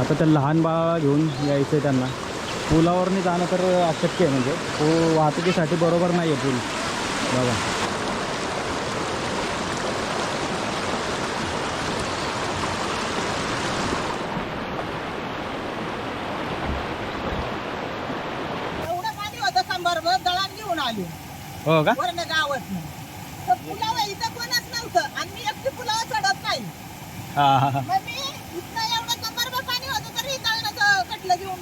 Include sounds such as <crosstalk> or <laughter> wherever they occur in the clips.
आता त्या लहान बाळाला घेऊन यायचं आहे त्यांना. पुलावरनी जाणं तर अशक्य आहे म्हणजे. तो वाहतुकीसाठी बरोबर नाही आहे पूल. बघा. एवढं पाणी होतं सांबारभर दळण घेऊन आली. हो का? पुलावर इथं कोणच नव्हतं. आणि मी एकटी पुलावर चढत नाही हां हां हां मग मी इथं एवढं सांबारभर पाणी होतं तरी दळणाचं कटलं घेऊन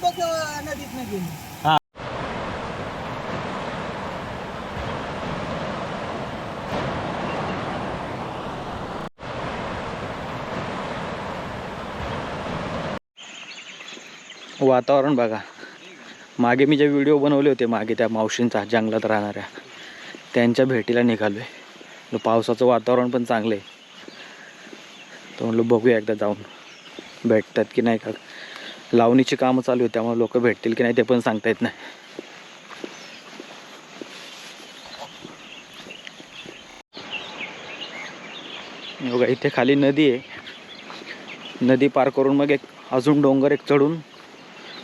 वातावरण बघा. मागे मी जे व्हिडिओ बनवले होते मागे त्या मावशींचा जंगलात राहणाऱ्या त्यांच्या भेटीला निघालो आहे पावसाचं वातावरण पण चांगलं आहे तर म्हणलं बघूया एकदा जाऊन. भेटतात की नाही का? लावणीची कामं चालू आहेत त्यामुळे लोक भेटतील की नाही ते पण सांगता येत नाही. बघा इथे खाली नदी आहे. नदी पार करून मग एक अजून डोंगर एक चढून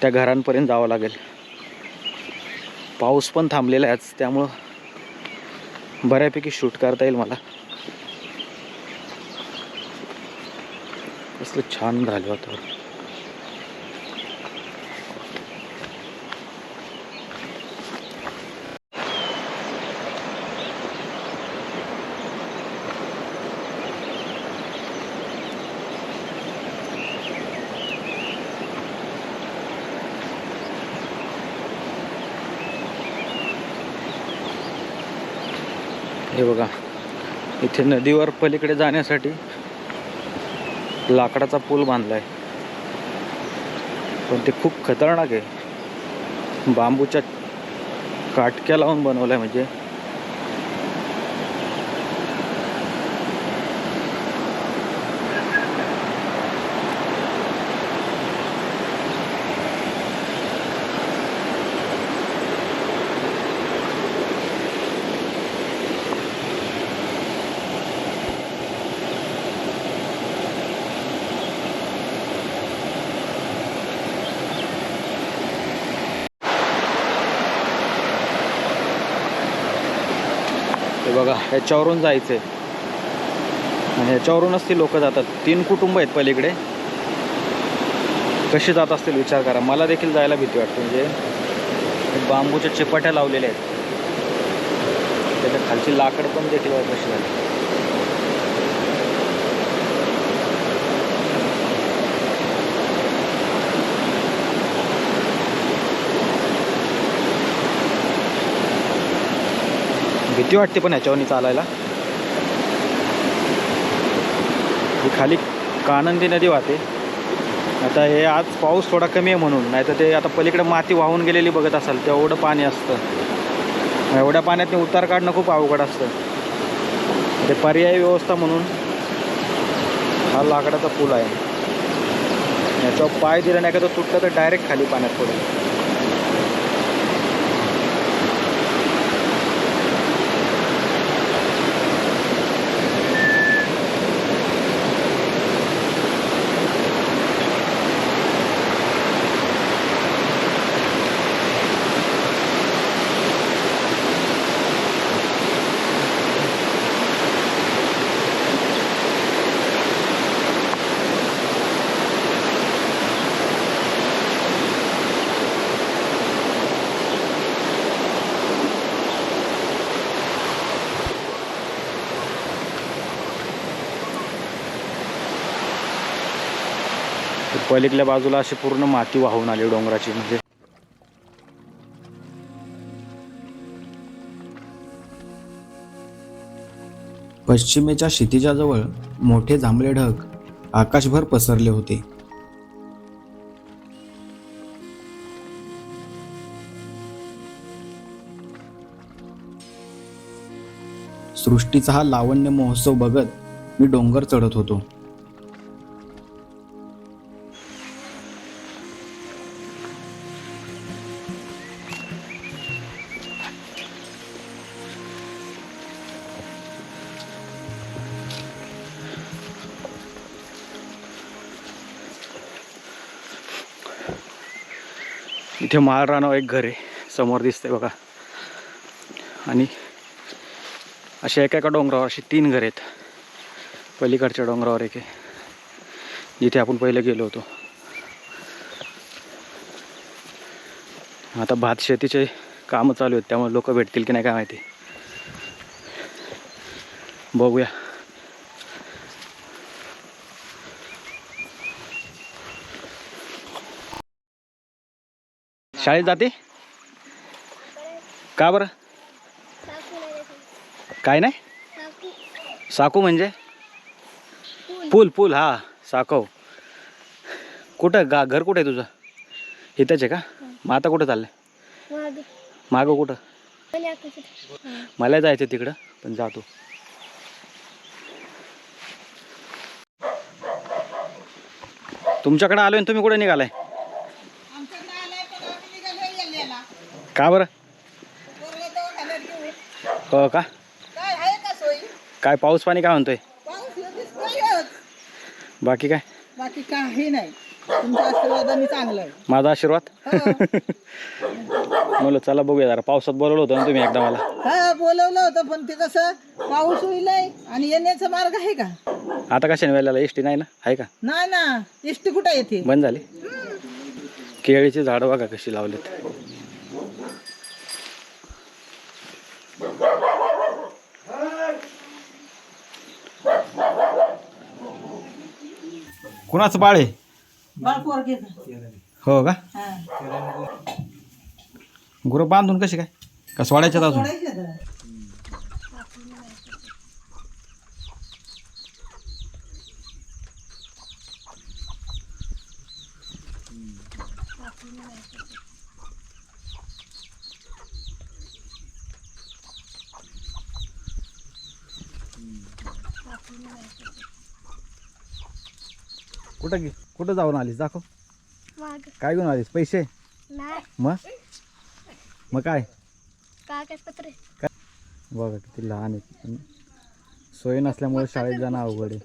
त्या घरांपर्यंत जावं लागेल. पाऊस पण थांबलेला आहे आज त्यामुळं बऱ्यापैकी शूट करता येईल मला. कसलं छान झालं वातावरण. हे बघा इथे नदीवर पलीकडे जाण्यासाठी लाकडाचा पूल बांधला आहे पण ते खूप खतरनाक आहे. बांबूच्या काटक्या लावून बनवलाय म्हणजे. हे जायचं ह्याच्यावरून जायचंय. आणि ह्याच्यावरूनच ती लोक जातात. तीन कुटुंब आहेत पलीकडे. कसे जात असतील विचार करा. मला देखील जायला भीती वाटते. म्हणजे बांबूच्या चिपाट्या लावलेल्या आहेत. त्याच्या खालची लाकड पण देखील कशी झाली. भीती वाटते पण ह्याच्यावरनी चालायला. ही खाली कानंदी नदी वाहते. आता हे आज पाऊस थोडा कमी आहे म्हणून. नाहीतर ते आता पलीकडे माती वाहून गेलेली बघत असाल तेवढं पाणी असतं. एवढ्या पाण्यात उतार काढणं खूप अवघड असतं. ते पर्यायी व्यवस्था म्हणून हा लाकडाचा पूल आहे. याच्यावर पाय दिला नाही का तो तुटलं तर डायरेक्ट खाली पाण्यात पडेल. पलीकडल्या बाजूला अशी पूर्ण माती वाहून आली डोंगराची. म्हणजे पश्चिमेच्या क्षितिजाजवळ मोठे जांभळे ढग आकाशभर पसरले होते. सृष्टीचा हा लावण्य महोत्सव बघत मी डोंगर चढत होतो. इथे माळ एक घर आहे. समोर दिसतंय बघा. आणि अशा एका एका डोंगरावर अशी तीन घर आहेत. पलीकडच्या डोंगरावर एक आहे. जिथे आपण पहिले गेलो होतो. आता भात शेतीचे कामं चालू आहेत. त्यामुळे लोक भेटतील की नाही काय माहिती. बघूया. शाळेत जाते? का बरं? काय नाही? साकू म्हणजे? पूल पूल हा साकव. कुठं? गा घर कुठं आहे तुझं? इथंच आहे का? मग आता कुठं चाललंय? मागं कुठं? मला जायचं तिकडं पण जातो तुमच्याकडे आलोय तुम्ही कुठे निघालाय आमच्याकडे आलाय पण आम्ही निघालो यायला का बरं? हो का? काय पाऊस पाणी काय म्हणतोय. बाकी काय? बाकी काही नाही. आशीर्वादाने चांगलं आहे. माझा आशीर्वाद? हो. <laughs> म्हणलं चला बघूया जरा. पावसात बोलवलं होतं ना तुम्ही एकदा मला. हा बोलवलं होतं पण ते कसं पाऊस होईलय आणि येण्याचा मार्ग आहे का? आता कशाने वेळेला एस टी नाही ना? आहे का? नाही ना. इष्टी कुठं येते बंद झाली? केळीची झाडं बघा कशी लावलीत. कुणाचं बाळ आहे? बाळ पोरगे हो का? हा. गुरं बांधून कशी काय? का सोडायच्यात अजून? सोडायचे जरा. कुठं गे कुठं जाऊन आलीस? दाखव. माग. काय घेऊन आलीस? पैसे? नाही. मग? मग काय? कागदपत्र. बघा किती लहान आहेत. पण सोय नसल्यामुळे शाळेत जाणं अवघड आहे.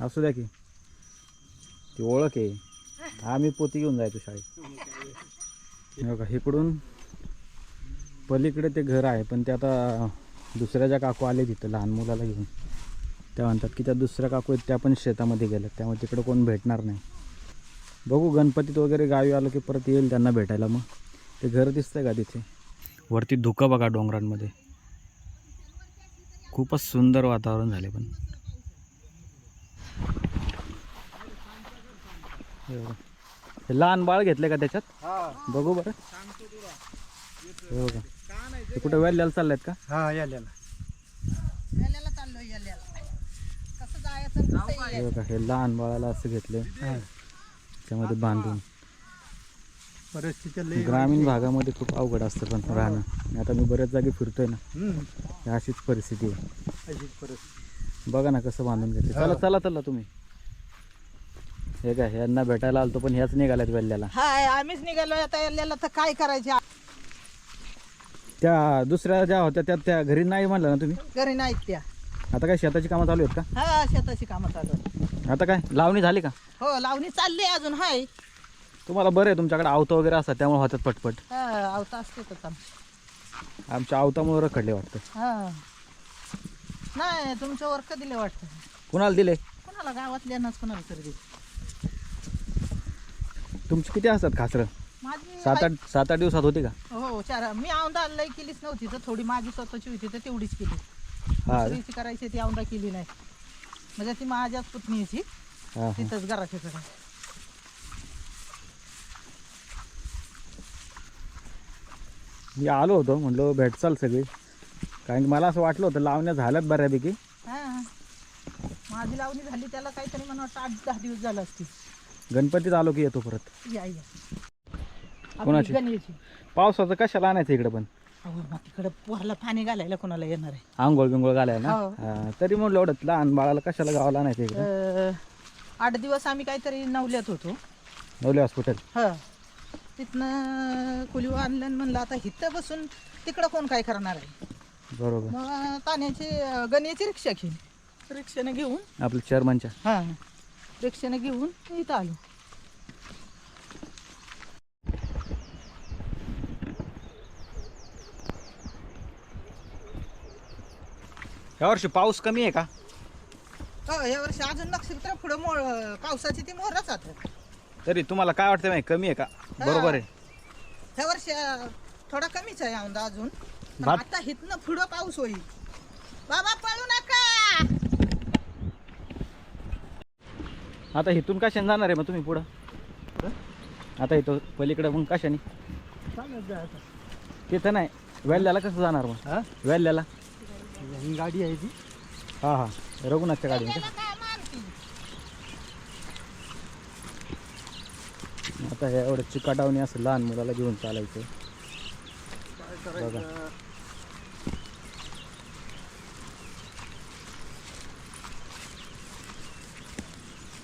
असू द्या की. ती ओळख आहे. हा मी पोती घेऊन जायचो शाळेत. हे बघा इकडून पलीकडे ते घर आहे पण ते आता दुसऱ्या ज्या काकू आले तिथं लहान मुलाला घेऊन. त्या म्हणतात की त्या दुसऱ्या काकू आहेत त्या पण शेतामध्ये गेल्यात त्यामुळे तिकडं कोण भेटणार नाही. बघू गणपतीत वगैरे गावी आलो की परत येईल त्यांना भेटायला मग. ते घर दिसतंय का तिथे? वरती धुकं बघा डोंगरांमध्ये. खूपच सुंदर वातावरण झाले पण. हे. हे लहान बाळ घेतले का त्याच्यात? बघू बरं. हे बघा. ते कुठे वेल्ल्याला चाललेत का? हा याल्याला चाललोय याल्याला कसं जायचं आणि कसं हे बघा हे लहान बाळाला असं घेतले त्यामध्ये बांधून. ग्रामीण भागामध्ये खूप अवघड असतं पण राहणं. आणि आता मी बऱ्याच जागी फिरतोय ना. हम्म. ही अशीच परिस्थिती आहे. अशीच परिस्थिती. बघा ना कसं बांधून घेतले चला चला चला तुम्ही. हे काय यांना भेटायला आलतो पण ह्याच निघाल्यात वेल्ल्याला. हाय आम्हीच निघालोय आता याल्याला तर काय करायचे? त्या दुसऱ्या ज्या होत्या त्या त्या घरी नाही म्हणलं ना तुम्ही? घरी नाहीत त्या. आता काय शेताची कामं चालू आहेत का? हा शेताची कामं चालू आहेत. आता काय? लावणी झाली का? हो लावणी चालली अजून हाय. तुम्हाला बरं आहे तुमच्याकडे आवतं वगैरे असतात त्यामुळे होतात पटपट. हा आवता असते तर काम आमच्या आवतामुळे रखडले वाटतं. हा. नाही तुमच्या वर्क दिले वाटतं? कुणाला दिले? कोणाला? गावातल्यानंच कोणाला तरी दिले. तुमची किती असतात खासरं माझी सात आठ सात आठ दिवसात होती का? हो चार मी औंदा लई केलीच नव्हती तर थोडी माझी स्वतःची होती तर तेवढीच केली. हा. दुसरीची करायची ती औंदा केली नाही. म्हणजे ती माझ्याच पुतणीची हा हा. तिथंच घराच्या कडे मी आलो होतो म्हटलं भेटचाल सगळी. कारण की मला असं वाटलं होतं लावण्या झाल्यात बऱ्यापैकी. हा. माझी लावणी झाली त्याला काहीतरी मला वाटतं आठ दहा दिवस झालं असतील. गणपतीत आलो की येतो परत. या या. आपली कोणाची? गणेशची. पावसाचं कशाला आणायचं इकडे पण? अहो मग तिकडे पोहाला पाणी घालायला कोणाला येणार आहे? आंघोळ बिंघोळ घालायला ना? हो. हा, तरी म्हणलं एवढं लहान बाळाला कशाला गावाला इकडे? अं, आठ दिवस आम्ही काहीतरी नवल्यात होतो. नवले हॉस्पिटल? ह. तिथनं कुलीव आणलं आणि म्हणलं आता इथं बसून तिकडं कोण काय करणार आहे? बरोबर. मग ताण्याची अं, गण्याची रिक्षा घेऊन रिक्षाने घेऊन आपल्या चेअरमनच्या हां रिक्षाने घेऊन इथं आलो. यावर्षी पाऊस कमी आहे का? हो या वर्षी अजून नक्षत्र पुढं मोळ पावसाची ती मोहरच आता. तरी तुम्हाला काय वाटतं माहिती कमी आहे का? बरोबर आहे. ह्या वर्षी अं, थोडा कमीच आहे औंदा अजून. पण भात- आता हिथनं पुढं पाऊस होईल. बाबा पळू नका! आता इथून कशाने जाणार आहे मग तुम्ही पुढं? आता इथं पलीकडं मग कशाने? चालत जायचं तिथं नाही वेल्ल्याला कसं जाणार मग? हा? वेल्ल्याला? ही गाडी आहे ती. हां हां. रघुनाथच्या? का? आता हे एवढं चिकाटावणी असं लहान मुलाला घेऊन चालायचं. काय बघा.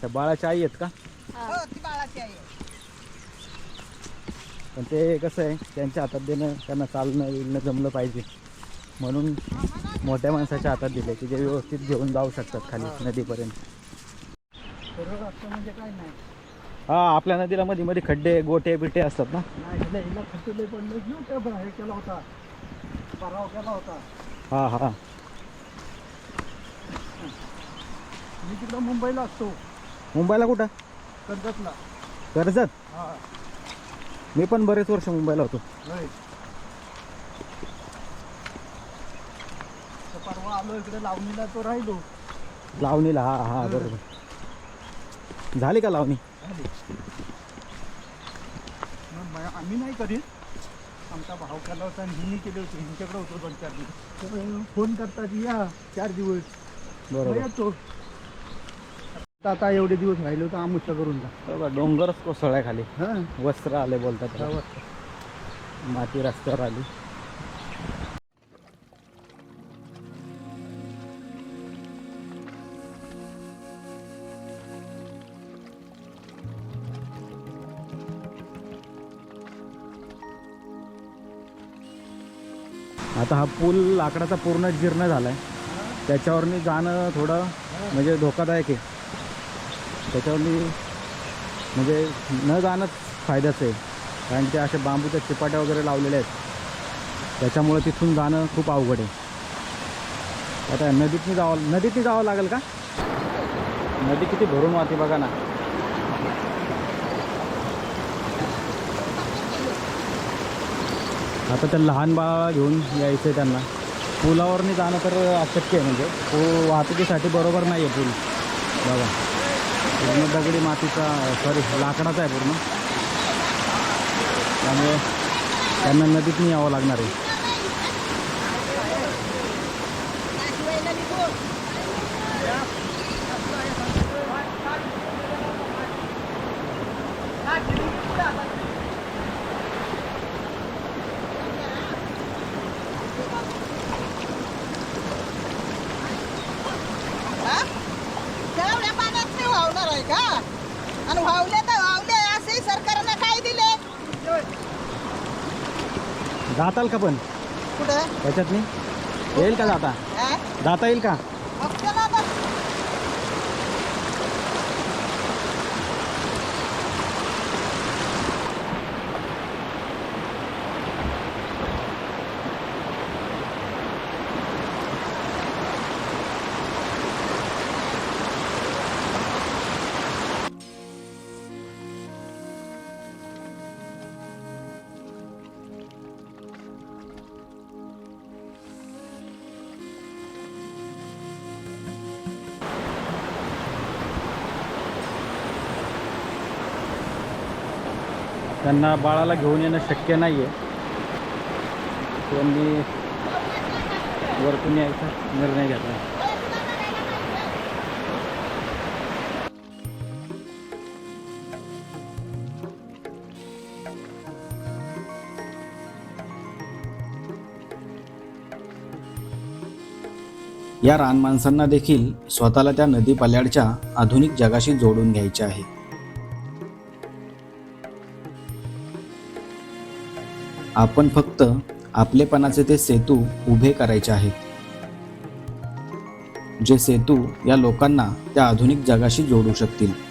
त्या बाळाच्या आई आहेत का? हो. ती बाळाची आई आहे. पण ते कसं आहे त्यांच्या हातात देणं त्यांना चालणं विलणं जमलं पाहिजे. म्हणून मोठ्या माणसाच्या हातात दिले की जे व्यवस्थित घेऊन जाऊ शकतात खाली नदीपर्यंत. म्हणजे काय नाही. हा आपल्या नदीला मध्ये मध्ये खड्डे गोटे बिटे असतात ना. हे हा हा. मी तिकडं मुंबईला असतो. मुंबईला कुठं? कर्जतला. कर्जत? मी पण बरेच वर्ष मुंबईला होतो. इकडे लावणीला तो राहिलो. लावणीला हा हा बरोबर. झाली का लावणी? आम्ही नाही करीत आमचा भाव केला होता आणि हिनी केले होते. ह्यांच्याकडे होतो दोन चार दिवस. फोन करतात या चार दिवस. बरोबर. येतो आता- एवढे दिवस राहिलो तर आमुष्य करून जा. डोंगरच कोसळलाय खाली हां. वस्त्र आले बोलतात. माती रस्त्यावर आली. आता हा पूल लाकडाचा पूर्ण जीर्ण त्याच्यावर त्याच्यावरनी जाणं थोडं म्हणजे धोकादायक आहे. त्याच्यावरनी म्हणजे न जाणंच फायद्याचं आहे. कारण ते अशा बांबूच्या चिपाट्या वगैरे लावलेल्या आहेत. त्याच्यामुळे तिथून जाणं खूप अवघड आहे. आता नदीतनी जावं नदीतनी जावं लागेल का? नदी किती भरून वाहते बघा ना. आता त्या लहान बाळाला घेऊन यायचं आहे त्यांना. पुलावरनी जाणं तर अशक्य आहे म्हणजे. तो वाहतुकीसाठी बरोबर नाही आहे पूल. बघा. पूर्ण दगडी मातीचा सॉरी लाकडाचा आहे पूर्ण. त्यामुळे त्यांना नदीतनी यावं लागणार आहे हा? तेवढ्या पाण्यात नाही वाहणार आहे का आणि वाहले तर वाहले असे सरकारनं काय दिले? जाताल का पण? कुठं? त्याच्यातनी येईल का जाता? हा? जाता येईल का? त्यांना बाळाला घेऊन येणं शक्य नाही आहे त्यांनी वरतून यायचा निर्णय घेतला. या रानमाणसांना देखील स्वतःला त्या नदी पल्याडच्या आधुनिक जगाशी जोडून घ्यायचे आहे. आपण फक्त आपलेपणाचे ते सेतू उभे करायचे आहेत. जे सेतू या लोकांना त्या आधुनिक जगाशी जोडू शकतील.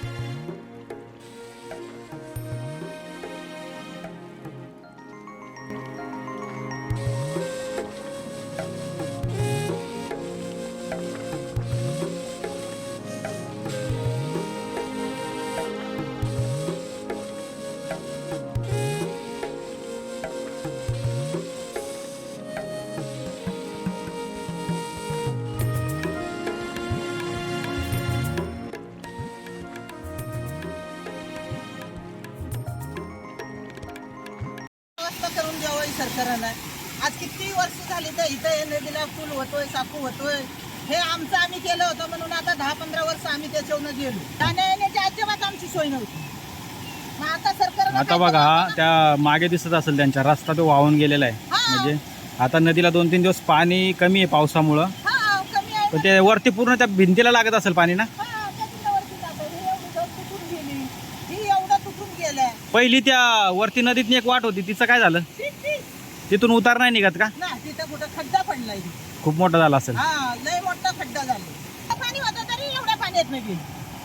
सरकारनं आज किती वर्ष झाली तर इथं हे नदीला पूल होतोय साकू होतोय. हे आमचं आम्ही केलं होतं म्हणून आता दहा पंधरा वर्ष आम्ही त्याच्यावरनं गेलो. जाण्या येण्याची अजिबात आमची सोय नव्हती. मग आता सरकार आता बघा त्या मागे दिसत असेल त्यांच्या रस्ता तो वाहून गेलेला आहे. म्हणजे आता नदीला दोन तीन दिवस पाणी कमी आहे पावसामुळं. हा पण ते वरती पूर्ण त्या भिंतीला लागत असेल पाणी ना? पहिली त्या वरती नदीतनी एक वाट होती तिचं काय झालं. तिथून उतार नाही निघत का? ना तिथं कुठं खड्डा पडलाय. खूप मोठा झाला असेल. हा लय मोठा खड्डा झाला. पाणी होतं तरी एवढ्या पाण्यात नाही गेली.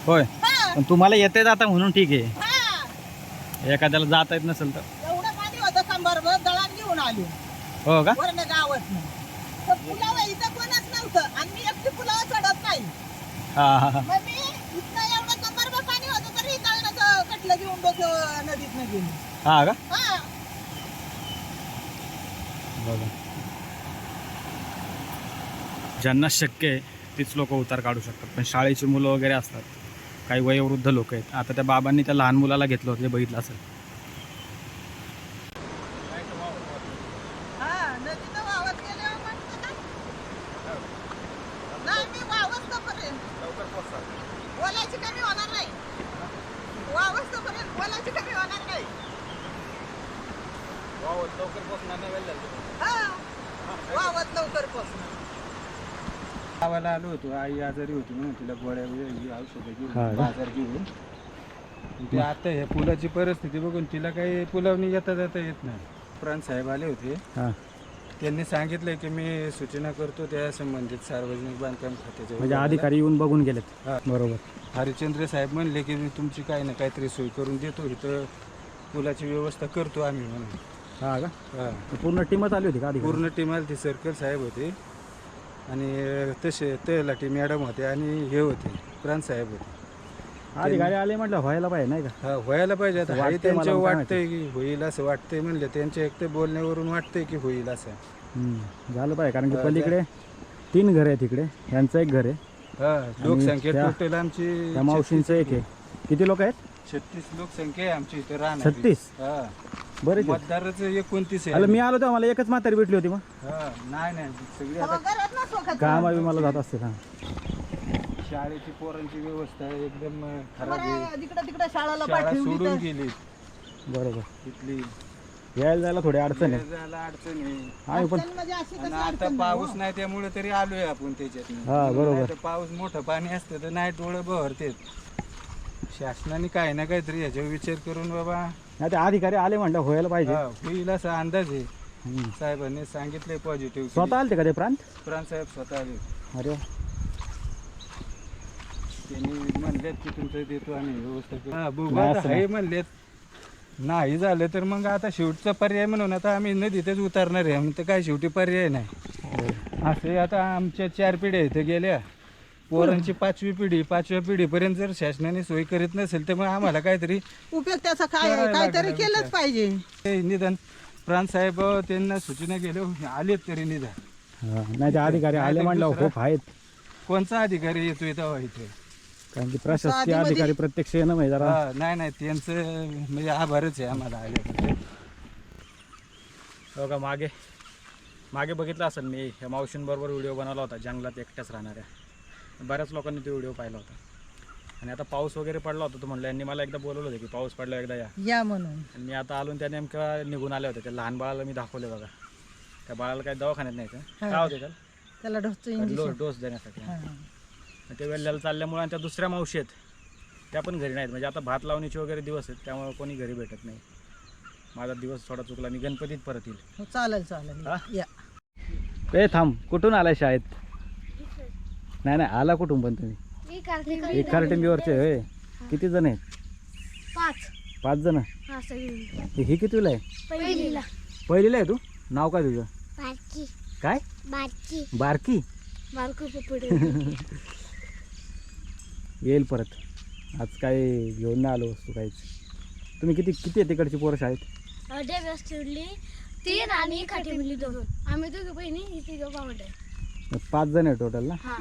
होय. हा. पण तुम्हाला येते जाता म्हणून ठीक आहे. हा. एखाद्याला जाता येत नसेल तर. एवढं पाणी होतं कंबरभर दळण घेऊन आलो. हो का? गावात तर पुलावर इथं कोणच नव्हतं आणि मी एकटी चढत नाही. हा हा हा. मग मी इथं एवढं कंबरभर पाणी होतं तरी दळणाचं कटलं घेऊन डोकं नदीत गेली. हा का? हा. बघा. ज्यांना शक्य आहे तीच लोक उतार काढू शकतात. पण शाळेची मुलं वगैरे असतात. काही वयोवृद्ध लोक आहेत. आता त्या बाबांनी त्या लहान मुलाला घेतलं होतं ते बघितलं असेल हा नदीनं वावत गेल्यावर म्हणतं ना नाही मी वावस्तोपर्यंत बोलायची कमी होणार नाही वावस्तोपर्यंत बोलायची कमी होणार नाही हा वावत लवकर पोचणार गावाला आलो होतो आई आजारी होती म्हणून तिला गोळ्या बिळ्या औषधं घेऊन हा. का? बाजार घेऊन. ते आता ह्या पुलाची परिस्थिती बघून तिला काही पुलावणी येता जाता येत नाही. प्राण साहेब आले होते. हां. त्यांनी सांगितलंय की मी सूचना करतो त्या संबंधित सार्वजनिक बांधकाम खात्याच्या म्हणजे विभागाला. अधिकारी येऊन बघून गेलेत. हा. बरोबर. हरिश्चंद्र साहेब म्हणले की मी तुमची काही ना काहीतरी सोय करून देतो इथं पुलाची व्यवस्था करतो आम्ही म्हणून. हा का? हा. पूर्ण टीमच आली होती का अधिकारी? पूर्ण टीम आली ती सर्कल साहेब होते. आणि तसे तलाठी मॅडम होते आणि हे होते प्रांत साहेब होते. अधिकारी आले म्हटलं व्हायला पाहिजे नाही का? हा व्हायला पाहिजे. आता वाटतंय त्यांच्या मला, वाटतंय की होईल असं वाटतंय म्हणले. त्यांच्या एक तर बोलण्यावरून वाटतंय की होईल असं. हम्म, झालं पाहिजे. कारण की हा, पलीकडे तीन घर आहे तिकडे. यांचं एक घर आहे. हा लोकसंख्या त्या- टोटल आमची त्या मावशींचं एक आहे. किती लोक आहेत? छत्तीस लोकसंख्या आहे आमची इथं राहणार. छत्तीस? हा. बरेच आहेत. मतदारच एकोणतीस आहे. मी आलो तेव्हा मला एकच म्हातारी भेटली होती मग. हा नाही नाही. सगळी आता घरात काम आम्ही मला जात असते हा शाळेची पोरांची व्यवस्था एकदम खराब आहे. जिकडं तिकडं शाळाला शाळा सोडून गेली. बरोबर. इथली यायला जायला थोडी अडचण आहे. अडचण आहे. पण. म्हणजे अशी आणि कसं आता अडचण पाऊस नाही नाही त्यामुळे तरी आलोय आपण त्याच्यात हा, बरोबर. पाऊस मोठं पाणी असतं तर नाही डोळं बहरते शासनाने काही ना काहीतरी याच्यावर विचार करून बाबा. नाही ते अधिकारी आले म्हणलं व्हायला पाहिजे. हा, होईल असा अंदाज आहे. साहेबांनी सांगितलंय पॉझिटिव्ह स्वतः आलते का ते प्रांत? प्राण साहेब स्वतः आले. अरे वा. त्यांनी म्हणलेत की तुमचं देतो आम्ही व्यवस्था करू. हा बघू. नाही, आता असं हे नाही. म्हणलेत. नाही झालं तर मग आता शेवटचा पर्याय म्हणून आता आम्ही नदीतच उतरणार आहे. मग तर काय शेवटी पर्याय नाही. असे आता आमच्या चार पिढ्या इथं गेल्या. पोरांची पाचवी पिढी पाचव्या पिढीपर्यंत जर शासनाने सोय करीत नसेल तर मग आम्हाला काहीतरी उपयोग त्याचा काय आहे? काहीतरी केलंच. पाहिजे. निदान प्राणसाहेब त्यांना सूचना गेल्या आलेत तरी निदान. हा, नाही ते अधिकारी आले म्हणलं खूप आहेत. कोणचा अधिकारी येतोय तेव्हा इथे? कारण की प्रशासकीय अधिकारी प्रत्यक्ष येणं म्हणजे जरा हा, नाही नाही त्यांचं म्हणजे आभारच आहे आम्हाला आले हो का मागे मागे बघितलं असेल मी ह्या मावशींबरोबर व्हिडिओ बनवला होता जंगलात एकट्याच राहणाऱ्या. बऱ्याच लोकांनी तो व्हिडिओ पाहिला होता. आणि आता पाऊस वगैरे पडला होता तो म्हणलं यांनी मला एकदा बोलवलं होतं की पाऊस पडला एकदा या. या म्हणून. आणि मी आता आलो आणि त्या नेमक्या निघून आले होते त्या लहान बाळाला मी दाखवले बघा. त्या बाळाला काही दवाखान्यात नाही का हा. काय होते त्याला? त्याला ढोसचं डो इंजेक्शन डोस देण्यासाठी. आणि ते वेल्ल्याला चालल्यामुळे आणि त्या दुसऱ्या मावशी आहेत त्या पण घरी नाहीत. म्हणजे आता भात लावणीचे वगैरे दिवस आहेत त्यामुळे कोणी घरी भेटत नाही. माझा दिवस थोडा चुकला मी गणपतीत परत येईल. हो, चालेल चालेल. हा? या. ए थांब. कुठून आलाय शाळेत? नाही नाही आला कुठून पण तुम्ही? एक कार्टिंगवरचे होय. किती जण आहेत? पाच. पाच जण? हा सगळी हे कितीला आहे? पहिलीला. पहिलीला आहे तू? नाव काय तुझं? बारकी. काय? बारकी. बारकी? बारकू पपड <laughs> येईल परत. आज काय घेऊन नाही आलो वस्तू काहीच. तुम्ही किती किती आहे तिकडची पोरं शाळेत? ठेवली तीन आणि खाटी मिळली दोन आम्ही दोघं बहिणी पाच जण आहे टोटल ना? हा.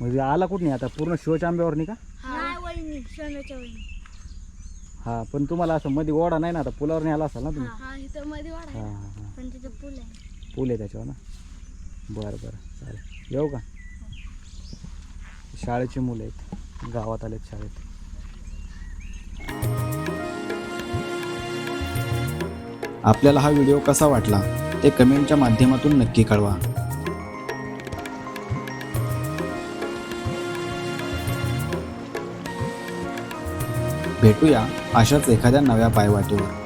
म्हणजे आला कुठं नाही आता? पूर्ण शिवच्या आंब्यावर नाही का? हा. वहिनी सोन्याच्या वहिनी. हा पण तुम्हाला असं मध्ये ओढा नाही ना आता? पुलावर न्यायला असाल ना तुम्ही? हा इथं मध्ये वाढ हा आहे हा हा. पण तिथं पूल आहे. पूल आहे त्याच्यावर ना? बरं बरं. चालेल. येऊ का? शाळेची मुलं आहेत. गावात आलेत शाळेत. आपल्याला हा व्हिडिओ कसा वाटला ते कमेंटच्या माध्यमातून नक्की कळवा. भेटूया अशाच एखाद्या नव्या पायवाटेवर.